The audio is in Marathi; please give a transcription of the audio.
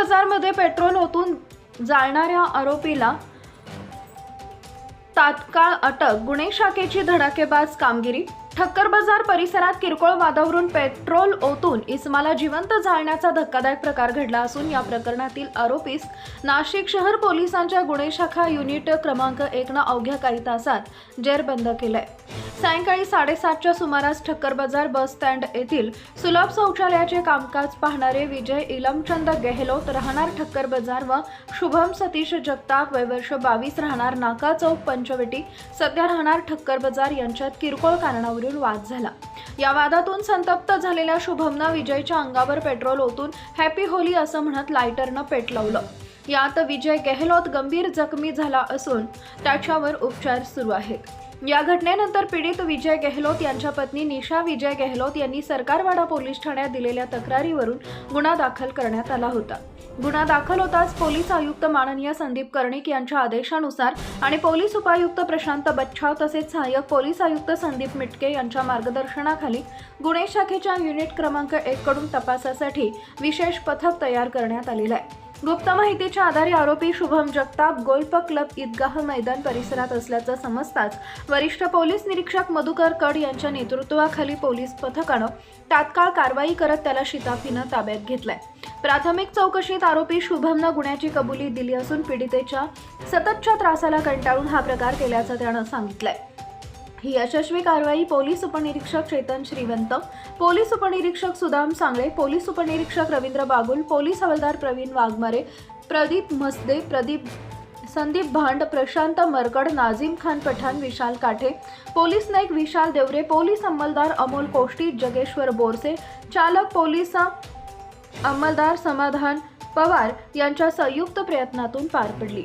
बाजारमध्ये पेट्रोल ओतून जाळणाऱ्या आरोपीला तात्काळ अटक गुन्हे शाखेची धडाकेबाज कामगिरी ठक्कर बाजार परिसरात किरकोळ वादावरून पेट्रोल ओतून इस्माला जिवंत जाळण्याचा धक्कादायक प्रकार घडला असून या प्रकरणातील आरोपीस नाशिक शहर पोलिसांच्या गुन्हे शाखा युनिट क्रमांक एकनं अवघ्या काही तासात जेरबंद केलंय. सायंकाळी साडेसातच्या सुमारास ठक्कर बाजार बस स्टँड येथील सुलभ शौचालयाचे कामकाज पाहणारे विजय इलमचंद गेहलोत राहणार ठक्कर बाजार व शुभम सतीश जगताप वयवर्ष बावीस राहणार नाका चौक पंचवटी सध्या राहणार ठक्कर बाजार यांच्यात किरकोळ कारणावरून वाद झाला. या वादातून संतप्त झालेल्या शुभमनं विजयच्या अंगावर पेट्रोल ओतून हॅपी होली असं म्हणत लायटरनं पेटलवलं यात विजय गेहलोत गंभीर जखमी झाला असून त्याच्यावर उपचार सुरू आहेत. या घटनेनंतर पीडित विजय गेहलोत यांच्या पत्नी निशा विजय गेहलोत यांनी सरकारवाडा पोलीस ठाण्यात दिलेल्या तक्रारीवरून गुन्हा दाखल करण्यात आला होता. गुन्हा दाखल होताच पोलीस आयुक्त माननीय संदीप कर्णिक यांच्या आदेशानुसार आणि पोलीस उपायुक्त प्रशांत बच्छाव तसेच सहाय्यक पोलीस आयुक्त संदीप मिटके यांच्या मार्गदर्शनाखाली गुन्हे शाखेच्या युनिट क्रमांक एक कडून तपासासाठी विशेष पथक तयार करण्यात आलेलं आहे. गुप्त माहितीच्या आधारे आरोपी शुभम जगताप गोल्फ क्लब ईदगाह मैदान परिसरात असल्याचं समजताच वरिष्ठ पोलीस निरीक्षक मधुकर कड यांच्या नेतृत्वाखाली पोलीस पथकानं तात्काळ कारवाई करत त्याला शिताफीनं ताब्यात घेतलंय. प्राथमिक चौकशीत आरोपी शुभमनं गुन्ह्याची कबुली दिली असून पीडितेच्या सततच्या त्रासाला कंटाळून हा प्रकार केल्याचं त्यानं सांगितलंय. ही यशस्वी कारवाई पोलीस उपनिरीक्षक चेतन श्रीवंत पोलीस उपनिरीक्षक सुदाम सांगळे पोलीस उपनिरीक्षक रवींद्र बागुल पोलीस हवालदार प्रवीण वाघमारे प्रदीप मसदे प्रदीप संदीप भांड प्रशांत मरकड नाझीम खान पठाण विशाल काठे पोलीस नाईक विशाल देवरे पोलीस अंमलदार अमोल कोष्टी जगेश्वर बोरसे चालक पोलीस अंमलदार समाधान पवार यांच्या संयुक्त प्रयत्नातून पार पडली.